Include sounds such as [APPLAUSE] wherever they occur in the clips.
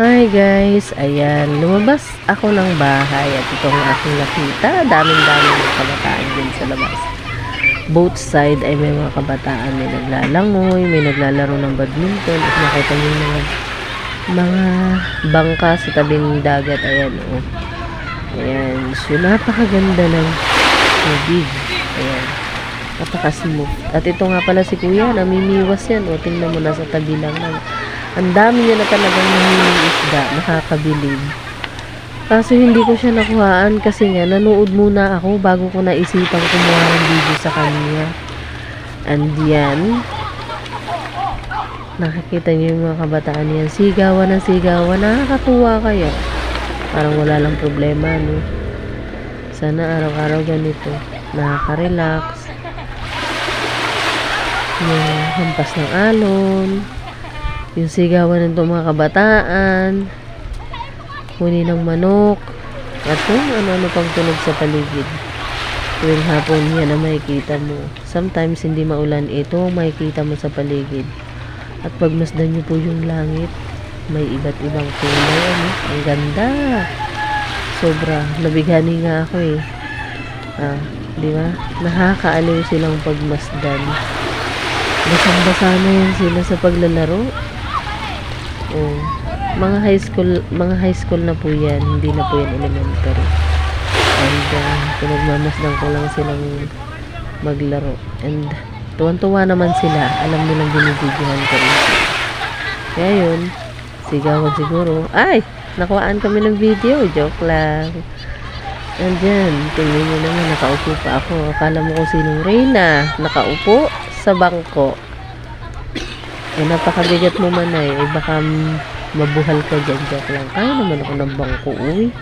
Hi guys, ayan, lumabas ako ng bahay at ito ang aking nakita. Daming-daming mga kabataan din sa labas. Both side ay may mga kabataan, may naglalangoy, may naglalaro ng badminton. At nakita niyo mga, mga bangka sa tabing dagat. Ayan, oh. Ayan, so napakaganda ng tubig. Ayan, napaka-smooth. At ito nga pala si kuya, namimiwas yan. O, tingnan mo, nasa tabi lang. Ng, ang dami niya na talagang nahiling isda, nakakabilib. Kaso hindi ko siya nakuhaan kasi nga nanood muna ako bago ko naisipang kumuha ng video sa kanya. And yan, nakikita niyo yung mga kabataan yan, sigawan ng sigawan, nakakatuwa kaya. Parang wala lang problema, no? Sana araw-araw ganito, nakaka-relax. Yung hampas ng alon, yung sigawan ng itong mga kabataan, huni ng manok, at kung ano-ano pang tunog sa paligid. Tuwing hapon yan na makikita mo. Sometimes hindi maulan ito, makikita mo sa paligid. At pagmasdan niyo po yung langit, may iba't ibang kulay. Ano? Ang ganda. Sobra. Nabighani nga ako eh. Ah, di ba? Nakakaaliw silang pagmasdan. Basang-basa na yan sila sa paglalaro. Oh. Mga high school, mga high school na po yan, hindi na po yan elementary. And uh, pinagmamasdan ko lang silang maglaro. And tuwan-tuwa naman sila. Alam nilang binibidyohan ko rin. Kaya yun, sigawan siguro. Ay! Nakuhaan kami ng video. Joke lang. Andyan, tingnan nyo naman, nakaupo pa ako. Akala mo kung sinong Reyna. Nakaupo sa bangko. Eh, napakabigat mo man ay. Eh, baka mabuhal ka dyan. Joke lang. Kaya naman ako ng bangko, uy.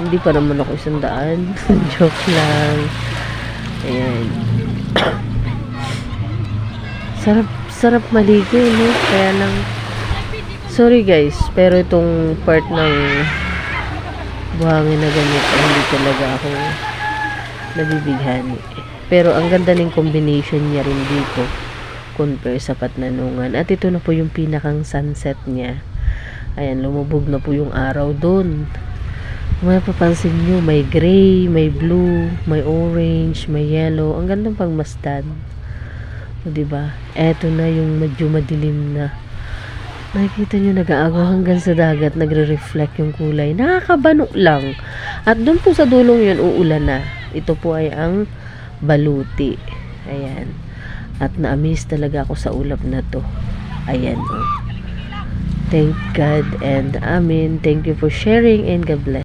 Hindi pa naman ako isang daan. [LAUGHS] Joke lang. Ayan. [COUGHS] sarap, sarap maligo, no? Kaya lang, sorry guys, pero itong part ng buhangin na ganito, hindi talaga ako nabibighani. Pero ang ganda ng combination niya rin dito compare sa Patnanungan. At ito na po yung pinakang sunset niya. Ayan, lumubog na po yung araw doon. Mapapansin nyo, may gray, may blue, may orange, may yellow. Ang gandang pagmasdan. O, diba? Eto na yung medyo madilim na. Nakikita nyo nag-aagaw hanggang sa dagat, nagre-reflect yung kulay. Nakakabano lang. At doon po sa dulong yun, uulan na. Ito po ay ang baluti. Ayan. At na-amaze talaga ako sa ulap na to. Ayan. Oh. Thank God and Amen. Thank you for sharing and God bless.